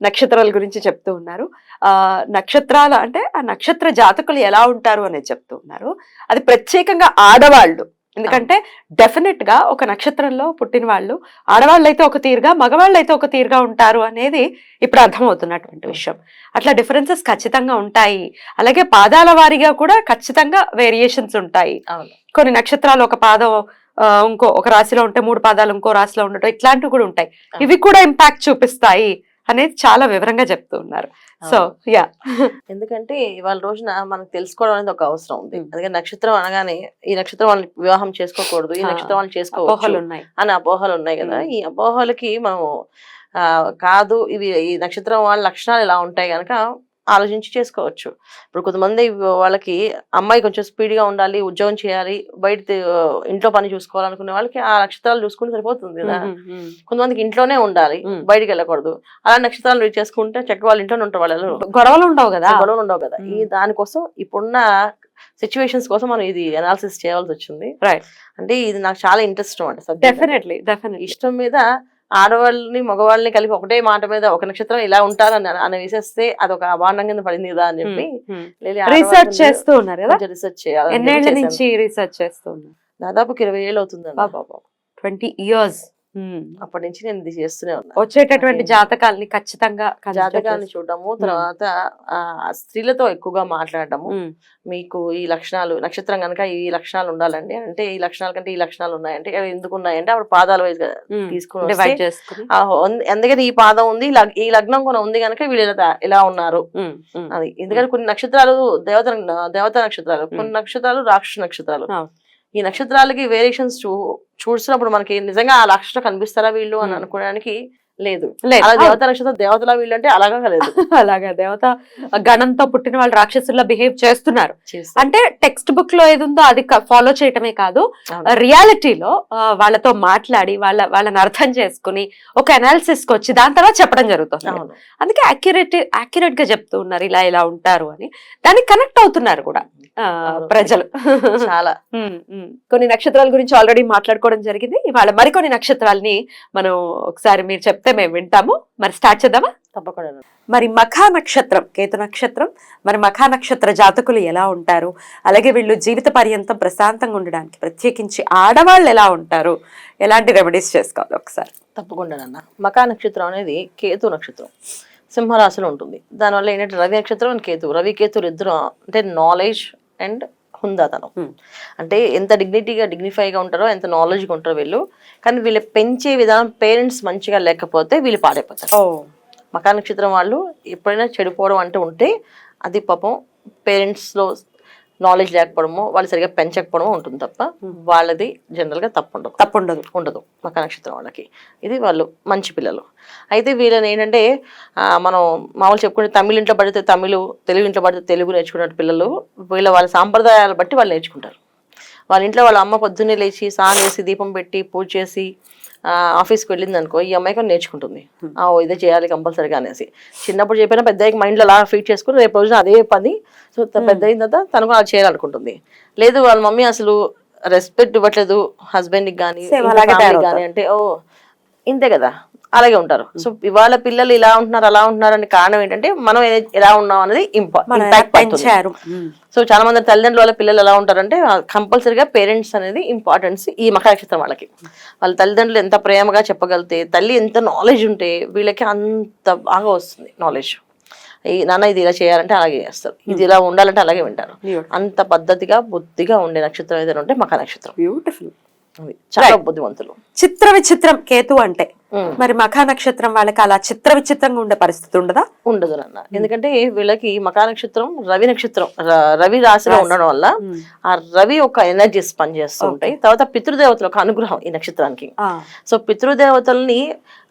నక్షత్రాల గురించి చెప్తూ ఉన్నారు. ఆ నక్షత్రాలు అంటే ఆ నక్షత్ర జాతకులు ఎలా ఉంటారు అనేది చెప్తూ ఉన్నారు. అది ప్రత్యేకంగా ఆడవాళ్ళు. ఎందుకంటే డెఫినెట్గా ఒక నక్షత్రంలో పుట్టిన వాళ్ళు ఆడవాళ్ళు అయితే ఒక తీరుగా మగవాళ్ళు అయితే ఒక తీరుగా ఉంటారు అనేది ఇప్పుడు అర్థమవుతున్నటువంటి విషయం. అట్లా డిఫరెన్సెస్ ఖచ్చితంగా ఉంటాయి. అలాగే పాదాల వారీగా కూడా ఖచ్చితంగా వేరియేషన్స్ ఉంటాయి. కొన్ని నక్షత్రాలు ఒక పాదం ఇంకో ఒక రాశిలో ఉంటే మూడు పాదాలు ఇంకో రాశిలో ఉండటం ఇట్లాంటివి కూడా ఉంటాయి. ఇవి కూడా ఇంపాక్ట్ చూపిస్తాయి. అనేది చాలా వివరంగా చెప్తూ ఉన్నారు. So yeah. ఎందుకంటే ఇవాళ రోజున మనకు తెలుసుకోవడం అనేది ఒక అవసరం ఉంది. అందుకే నక్షత్రం అనగానే ఈ నక్షత్రం వాళ్ళని వివాహం చేసుకోకూడదు ఈ నక్షత్రం అపోహలు చేసుకోవచ్చు ఉన్నాయి అని అపోహలు ఉన్నాయి కదా. ఈ అపోహలకి మనం ఆ, కాదు ఇవి ఈ నక్షత్రం వాళ్ళ లక్షణాలు ఇలా ఉంటాయి కనుక ఆలోచించి చేసుకోవచ్చు ఇప్పుడు కొంతమంది వాళ్ళకి అమ్మాయి కొంచెం speed గా ఉండాలి ఉద్యోగం చేయాలి బయట ఇంట్లో పని చూసుకోవాలనుకునే వాళ్ళకి ఆ నక్షత్రాలు చూసుకుంటే సరిపోతుంది కదా. కొంతమందికి ఇంట్లోనే ఉండాలి. బయటికి వెళ్ళకూడదు అలా నక్షత్రాలు read చేసుకుంటే చక్కగా వాళ్ళ ఇంట్లోనే ఉంటారు వాళ్ళు గొడవలు ఉండవు కదా గొడవలు ఉండవు కదా ఈ. దానికోసం ఇప్పుడున్న సిచ్యువేషన్స్ కోసం మనం ఇది అనాలిసిస్ చేయాల్సి వచ్చింది Right. అంటే ఇది నాకు చాలా ఇంట్రెస్ట్ అనమాట subject. డెఫినెట్లీ డెఫినెట్లీ ఇష్టం మీద ఆడవాళ్ళని మగవాళ్ళని కలిపి ఒకటే మాట మీద ఒక నక్షత్రం ఇలా ఉంటారని అని వేసేస్తే అది ఒక అభాండం కింద పడింది కదా అని చెప్పి రీసెర్చ్ చేస్తూ ఉన్నారు కదా? రీసెర్చ్ చేయాలి నుంచి రీసెర్చ్ చేస్తూ ఉన్నారు? దాదాపు ఇరవై ఏళ్ళు అవుతుంది ట్వంటీ ఇయర్స్ అప్పటి నుంచి నేను ఇది చేస్తూనే ఉన్నా. వచ్చేటటువంటి. జాతకాల్ని ఖచ్చితంగా జాతకాన్ని చేస్తూ- చూడడము తర్వాత ఆ, స్త్రీలతో ఎక్కువగా మాట్లాడటము మీకు ఈ లక్షణాలు నక్షత్రం కనుక ఈ లక్షణాలు ఉండాలండి అంటే ఈ లక్షణాల కంటే ఈ లక్షణాలు ఉన్నాయంటే అవి ఎందుకు ఉన్నాయంటే అప్పుడు పాదాల వైజ్ తీసుకుని అందుకని ఈ పాదం ఉంది ఈ లగ్- ఈ లగ్నం కూడా ఉంది కనుక వీళ్ళు ఇలా ఉన్నారు. అది. ఎందుకంటే కొన్ని నక్షత్రాలు దేవత దేవత నక్షత్రాలు కొన్ని నక్షత్రాలు రాక్షస నక్షత్రాలు. ఈ నక్షత్రాలకి వేరియేషన్స్ చూ చూసినప్పుడు మనకి నిజంగా ఆ లక్షణం కనిపిస్తారా వీళ్ళు అని. అనుకోవడానికి లేదు. అలా దేవత నక్షత్రం దేవతలా వీళ్ళు అంటే అలాగా లేదు అలాగా దేవత గణంతో పుట్టిన వాళ్ళు రాక్షసుల్లా బిహేవ్ చేస్తున్నారు. అంటే టెక్స్ట్ బుక్లో ఏది ఉందో అది ఫాలో చేయటమే కాదు. రియాలిటీలో వాళ్ళతో మాట్లాడి వాళ్ళ వాళ్ళని అర్థం చేసుకుని ఒక అనాలిసిస్కి వచ్చి దాని తర్వాత చెప్పడం జరుగుతుంది. అందుకే అక్యురేట్ అక్యురేట్గా చెప్తూ ఉన్నారు ఇలా ఇలా ఉంటారు అని. దానికి కనెక్ట్ అవుతున్నారు కూడా. ప్రజలు. చాలా. కొన్ని నక్షత్రాల గురించి ఆల్రెడీ మాట్లాడుకోవడం జరిగింది. ఇవాళ మరికొన్ని నక్షత్రాలని మనం ఒకసారి మీరు చెప్తే మేము వింటాము. మరి స్టార్ట్ చేద్దామా? తప్పకుండా. మరి మఖా నక్షత్రం కేతు నక్షత్రం మరి మఖా నక్షత్ర జాతకులు ఎలా ఉంటారు? అలాగే వీళ్ళు జీవిత పర్యంతం ప్రశాంతంగా ఉండడానికి ప్రత్యేకించి ఆడవాళ్ళు ఎలా ఉంటారు? ఎలాంటి రెమెడీస్ చేసుకోవాలి ఒకసారి? తప్పకుండా నాన్న. మకా నక్షత్రం అనేది కేతు నక్షత్రం. సింహరాశిలో ఉంటుంది. దానివల్ల ఏంటంటే రవి నక్షత్రం అండ్ కేతు. రవి కేతులు ఇద్దరు అంటే నాలెడ్జ్ అండ్ హుందాతనం. అంటే ఎంత డిగ్నిటీగా డిగ్నిఫైగా ఉంటారో ఎంత నాలెడ్జ్గా ఉంటారో వీళ్ళు. కానీ వీళ్ళు పెంచే విధానం పేరెంట్స్ మంచిగా లేకపోతే వీళ్ళు పాడైపోతారు. ఓ. మకా నక్షత్రం వాళ్ళు ఎప్పుడైనా చెడిపోవడం అంటూ ఉంటే అది పాపం పేరెంట్స్లో నాలెడ్జ్ లేకపోవడమో వాళ్ళు సరిగా పెంచకపోవడమో ఉంటుంది తప్ప. వాళ్ళది జనరల్గా తప్పు ఉండదు. తప్పుండదు. ఉండదు. మక నక్షత్రం వాళ్ళకి. ఇది వాళ్ళు మంచి పిల్లలు. అయితే వీళ్ళని ఏంటంటే మనం మామూలు చెప్పుకుంటే తమిళ ఇంట్లో పడితే తమిళ్ తెలుగు ఇంట్లో పడితే తెలుగు నేర్చుకున్న పిల్లలు వీళ్ళ వాళ్ళ సాంప్రదాయాలు బట్టి వాళ్ళు నేర్చుకుంటారు. వాళ్ళ ఇంట్లో వాళ్ళ అమ్మ పొద్దున్నే లేచి స్నానం చేసి దీపం పెట్టి పూజ చేసి ఆఫీస్కి వెళ్ళింది అనుకో ఈ అమ్మాయి కూడా నేర్చుకుంటుంది. ఆ, ఇదే చేయాలి కంపల్సరీగా అనేసి. చిన్నప్పుడు చెప్పిన పెద్ద మైండ్లో అలా ఫీట్ చేసుకుని రేపు రోజున అదే పని సో పెద్ద అయిన తర్వాత తను కూడా అది చేయాలనుకుంటుంది. లేదు వాళ్ళ మమ్మీ అసలు రెస్పెక్ట్ ఇవ్వట్లేదు హస్బెండ్కి కానీ. కానీ అంటే ఓ ఇంతే కదా. అలాగే ఉంటారు. సో ఇవాళ పిల్లలు ఇలా ఉంటున్నారు అలా ఉంటున్నారు అనే కారణం ఏంటంటే మనం ఎలా ఉన్నాం అనేది ఇంపార్టెంట్. సో చాలా మంది తల్లిదండ్రుల వాళ్ళ పిల్లలు ఎలా ఉంటారంటే కంపల్సరీగా పేరెంట్స్ అనేది ఇంపార్టెన్స్ ఈ మకర నక్షత్రం వాళ్ళకి. వాళ్ళ తల్లిదండ్రులు ఎంత ప్రేమగా చెప్పగలిగితే తల్లి ఎంత నాలెడ్జ్ ఉంటే వీళ్ళకి అంత బాగా వస్తుంది నాలెడ్జ్ ఈ నాన్న ఇది ఇలా చేయాలంటే అలాగే చేస్తారు. ఇది ఇలా ఉండాలంటే అలాగే వింటారు. అంత పద్ధతిగా బుద్ధిగా ఉండే నక్షత్రం ఏదైనా ఉంటే మకర నక్షత్రం బ్యూటిఫుల్ చాలా బుద్ధివంతులు చిత్ర విచిత్రం కేతు అంటే. మరి మఖా నక్షత్రం వాళ్ళకి అలా చిత్ర విచిత్రంగా ఉండే పరిస్థితి ఉండదా? ఉండదు నాన్న ఎందుకంటే వీళ్ళకి మకా నక్షత్రం రవి నక్షత్రం రవి రాశిలో ఉండడం వల్ల ఆ రవి ఒక ఎనర్జీస్ పనిచేస్తూ ఉంటాయి తర్వాత పితృదేవతల ఒక అనుగ్రహం ఈ నక్షత్రానికి. సో పితృదేవతల్ని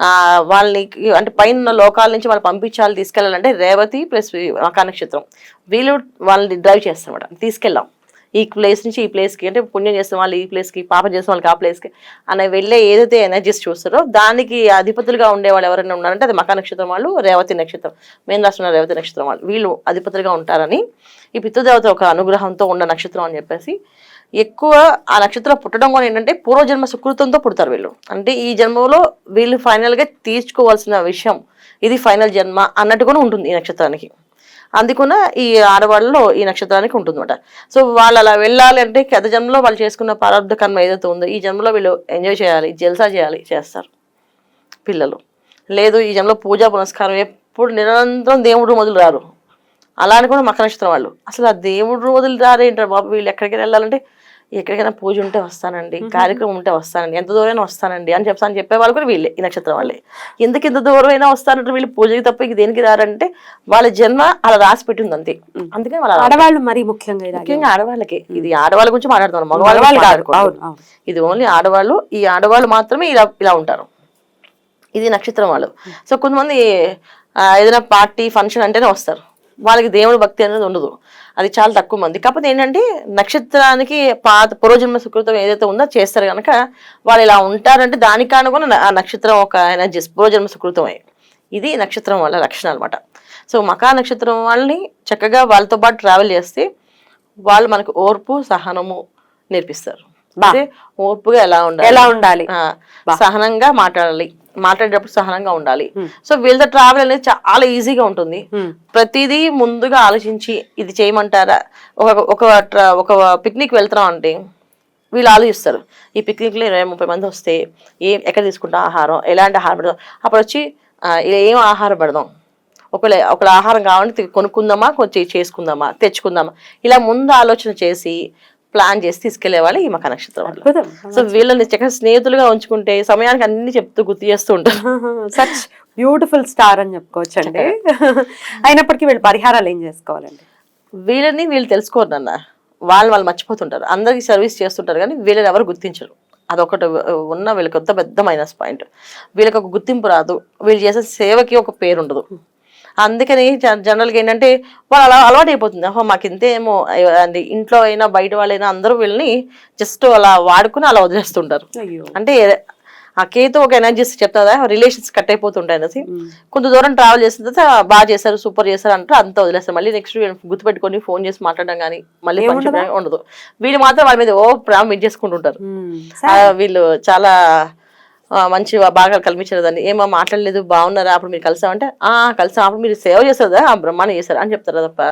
ఆ వాళ్ళని అంటే పైన లోకాల నుంచి వాళ్ళు పంపించాలి తీసుకెళ్ళాలంటే రేవతి ప్లస్ మకా నక్షత్రం వీళ్ళు వాళ్ళని డ్రైవ్ చేస్తారన్నమాట. తీసుకెళ్ళాం ఈ ప్లేస్ నుంచి ఈ ప్లేస్కి అంటే పుణ్యం చేసిన వాళ్ళు ఈ ప్లేస్కి పాపం చేసిన వాళ్ళకి ఆ ప్లేస్కి అనే వెళ్ళే ఏదైతే ఎనర్జీస్ చూస్తారో దానికి అధిపతులుగా ఉండే వాళ్ళు ఎవరైనా ఉన్నారంటే అది మకా నక్షత్రం వాళ్ళు రేవతి నక్షత్రం మేము రాష్ట్రంలో రేవతి నక్షత్రం వాళ్ళు. వీళ్ళు అధిపతులుగా ఉంటారని ఈ పితృదేవత ఒక అనుగ్రహంతో ఉన్న నక్షత్రం అని చెప్పేసి ఎక్కువ ఆ నక్షత్రం పుట్టడం కూడా ఏంటంటే పూర్వజన్మ సుకృతంతో పుడతారు వీళ్ళు. అంటే ఈ జన్మలో వీళ్ళు ఫైనల్గా తీర్చుకోవాల్సిన విషయం ఇది ఫైనల్ జన్మ అన్నట్టు కూడా ఉంటుంది ఈ నక్షత్రానికి. అందుకున్న ఈ ఆడవాళ్ళలో ఈ నక్షత్రానికి ఉంటుందన్నమాట. సో వాళ్ళు అలా వెళ్ళాలి అంటే గత జన్మలో వాళ్ళు చేసుకున్న ప్రారంభ కర్మ ఏదైతే ఉందో ఈ జన్మలో వీళ్ళు ఎంజాయ్ చేయాలి జల్సా చేయాలి చేస్తారు పిల్లలు. లేదు ఈ జన్మలో పూజా పునస్కారం ఎప్పుడు నిరంతరం దేవుడు మొదలు రారు. అలా అని కూడా మకర నక్షత్రం వాళ్ళు. అసలు ఆ దేవుడు వదిలి రారేంటారు బాబు? వీళ్ళు ఎక్కడికైనా వెళ్ళాలంటే ఎక్కడికైనా పూజ ఉంటే వస్తానండి కార్యక్రమం ఉంటే వస్తానండి ఎంత దూరమైనా వస్తానండి అని చెప్తాను చెప్పే వాళ్ళు కూడా వీళ్ళే ఈ నక్షత్రం వాళ్ళే. ఎందుకు ఇంత దూరం అయినా వస్తానంటే వీళ్ళు పూజకి తప్ప ఇక దేనికి రారంటే వాళ్ళ జన్మ అలా రాసి పెట్టింది అంతే. అందుకని వాళ్ళ ఆడవాళ్ళు మరి ముఖ్యంగా ముఖ్యంగా ఆడవాళ్ళకి. ఇది ఆడవాళ్ళ గురించి మాట్లాడుతున్నాం మగవాళ్ళ ఇది ఓన్లీ ఆడవాళ్ళు ఈ ఆడవాళ్ళు మాత్రమే ఇలా ఇలా ఉంటారు. ఇది నక్షత్రం వాళ్ళు. సో కొంతమంది ఏదైనా పార్టీ ఫంక్షన్ అంటేనే వస్తారు. వాళ్ళకి దేవుడు భక్తి అనేది ఉండదు. అది చాలా తక్కువ మంది. కాకపోతే ఏంటంటే నక్షత్రానికి పాత పూర్వజన్మ సుకృతం ఏదైతే ఉందో చేస్తారు కనుక వాళ్ళు ఇలా ఉంటారంటే దానికి అనుకున్న ఆ నక్షత్రం ఒక ఎనర్జీ పూర్వజన్మ సుకృతమే. ఇది నక్షత్రం వాళ్ళ లక్షణం అనమాట సో మకా నక్షత్రం వాళ్ళని చక్కగా వాళ్ళతో పాటు ట్రావెల్ చేస్తే వాళ్ళు మనకు ఓర్పు సహనము నేర్పిస్తారు. ఓర్పుగా ఎలా ఉండాలి? ఎలా ఉండాలి? సహనంగా మాట్లాడాలి. మాట్లాడేటప్పుడు సహనంగా ఉండాలి. సో వీళ్ళతో ట్రావెల్ అనేది చాలా ఈజీగా ఉంటుంది. ప్రతిదీ ముందుగా ఆలోచించి ఇది చేయమంటారా? ఒక ఒక పిక్నిక్ వెళ్తున్నాం అంటే వీళ్ళు ఆలోచిస్తారు. ఈ పిక్నిక్లో ఇరవై ముప్పై మంది వస్తే ఏం ఎక్కడ తీసుకుంటాం ఆహారం? ఎలాంటి ఆహారం పెడదాం అప్పుడు వచ్చి ఏం ఆహారం పెడదాం? ఒకవేళ ఒకవేళ ఆహారం కావాలంటే కొనుక్కుందామా? కొంచెం చేసుకుందామా? తెచ్చుకుందామా? ఇలా ముందు ఆలోచన చేసి ప్లాన్ చేసి తీసుకెళ్ళే వాళ్ళు ఈ మక నక్షత్రం వాళ్ళు సో వీళ్ళని చక్కగా స్నేహితులుగా ఉంచుకుంటే సమయానికి అన్ని చెప్తూ గుర్తు చేస్తూ ఉంటారు. సచ్ బ్యూటిఫుల్ స్టార్ అని చెప్పుకోవచ్చండి. అయినప్పటికీ వీళ్ళు పరిహారాలు ఏం చేసుకోవాలండి? వీళ్ళని వీళ్ళు తెలుసుకోరు నాన్న. వాళ్ళు వాళ్ళు మర్చిపోతుంటారు. అందరికి సర్వీస్ చేస్తుంటారు కానీ వీళ్ళని ఎవరు గుర్తించరు. అదొకటి ఉన్న వీళ్ళకి కొత్త పెద్ద మైనస్ పాయింట్. వీళ్ళకి ఒక గుర్తింపు రాదు. వీళ్ళు చేసే సేవకి ఒక పేరు ఉండదు అందుకని జనరల్గా ఏంటంటే వాళ్ళు అలా అలవాటు అయిపోతుంది అహో మాకు ఇంతేమో అది ఇంట్లో అయినా బయట వాళ్ళైనా అందరూ వీళ్ళని జస్ట్ అలా వాడుకుని అలా వదిలేస్తుంటారు. అంటే ఆ కేతో ఒక ఎనర్జీస్ చెప్తుందా? రిలేషన్స్ కట్ అయిపోతుంటాయి అనేసి కొంత దూరం ట్రావెల్ చేసిన తర్వాత బాగా చేశారు సూపర్ చేశారు అంటే అంతా వదిలేస్తారు. మళ్ళీ నెక్స్ట్ గుర్తుపెట్టుకొని ఫోన్ చేసి మాట్లాడడం కానీ మళ్ళీ ఉండదు. వీళ్ళు మాత్రం వాళ్ళ మీద ఓ ప్రేమ చేసుకుంటుంటారు వీళ్ళు చాలా మంచి బాగా కల్పించారు దాన్ని. ఏమో మాట్లాడలేదు బాగున్నారా? అప్పుడు మీరు కలిసామంటే ఆ కలిసాం. అప్పుడు మీరు సేవ చేస్తారు ఆ బ్రహ్మాండం చేశారు? అని చెప్తారు తప్ప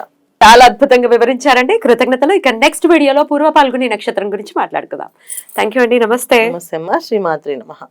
చాలా అద్భుతంగా వివరించారండి. కృతజ్ఞతలు. ఇక నెక్స్ట్ వీడియోలో పూర్వ పాల్గొని నక్షత్రం గురించి మాట్లాడుకుందాం. థ్యాంక్ యూ అండి. నమస్తే. నమస్తే అమ్మ. శ్రీమాత్రి నమః.